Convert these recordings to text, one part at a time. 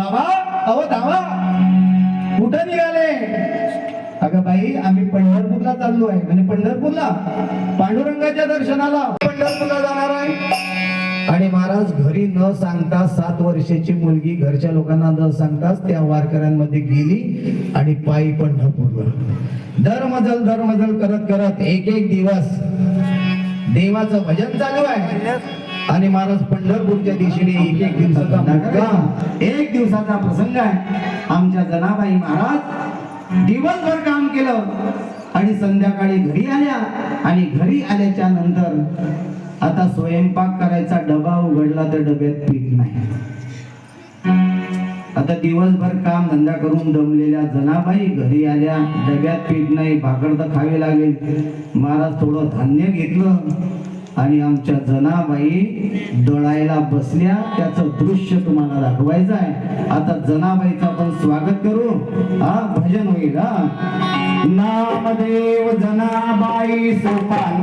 वारकरी बाबा अहो धावा कुठं निघाले? अगं बाई आम्ही पंढरपूरला चाललो आहे. म्हणजे पंढरपूरला पांडुरंगाच्या दर्शनाला. पंढरपूरला जाणार आहे. आणि महाराज घरी न सांगता सात वर्षाची मुलगी घरच्या लोकांना न सांगताच त्या वारकऱ्यांमध्ये गेली आणि पायी पंढरपूरला दरमजल दरमजल करत करत एक एक दिवस देवाचं भजन चालू आहे. आणि महाराज पंढरपूरच्या दिशेने एक एक दिवसाचा मुक्काम एक दिवसाचा प्रसंग आहे. आमच्या जनाबाई महाराज दिवसभर काम केलं आणि संध्याकाळी घरी आल्या आणि घरी आल्याच्यानंतर आता स्वयंपाक करायचा डबा उघडला तर डब्यात पीठ नाही. आता दिवसभर काम धंदा करून दमलेल्या जनाबाई घरी आल्या डब्यात पीठ नाही भाकर तर खावी लागेल. महाराज थोडं धान्य घेतलं आणि आमच्या जनाबाई दळायला बसल्या त्याचं दृश्य तुम्हाला दाखवायचं आहे. आता जनाबाईचं आपण स्वागत करू. हा भजन होईल हा. नामदेव जनाबाई सोपान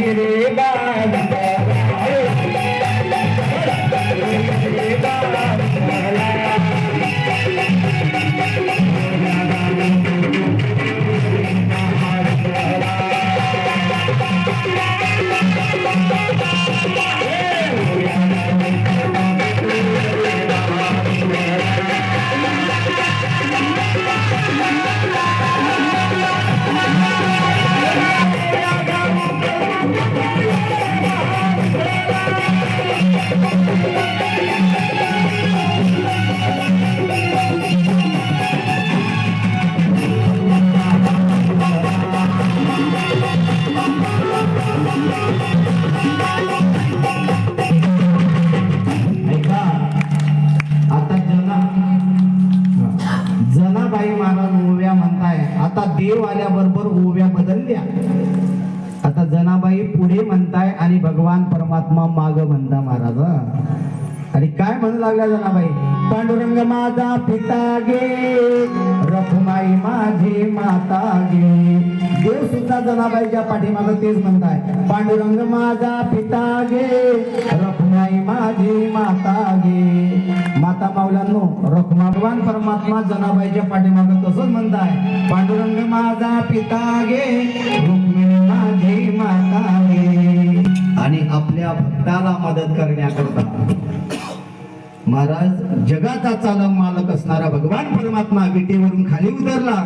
आहे मला आता देव आल्याबरोबर ओव्या बदलल्या. आता जनाबाई पुढे म्हणताय आणि भगवान परमात्मा माग म्हणता महाराज आणि काय म्हणू लागल्या जनाबाई? पांडुरंग माझा पिता गे रखुमाई माझी माता गे. देव सुद्धा जनाबाईच्या पाठीमाग तेच म्हणताय. पांडुरंग माझा पिता गे रखुमाई माझी माता गे. माता पावलांनो रखुमा भगवान परमात्मा जनाबाईच्या पाठीमाग तसंच म्हणताय? पांडुरंग माझा पिता गे रुक्मिणी माझी माता गे. आणि आपल्या भक्ताला मदत करण्याकरता. महाराज जगाचा चालक मालक असणारा भगवान परमात्मा विटेवरून खाली उतरला.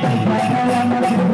வண்ணம்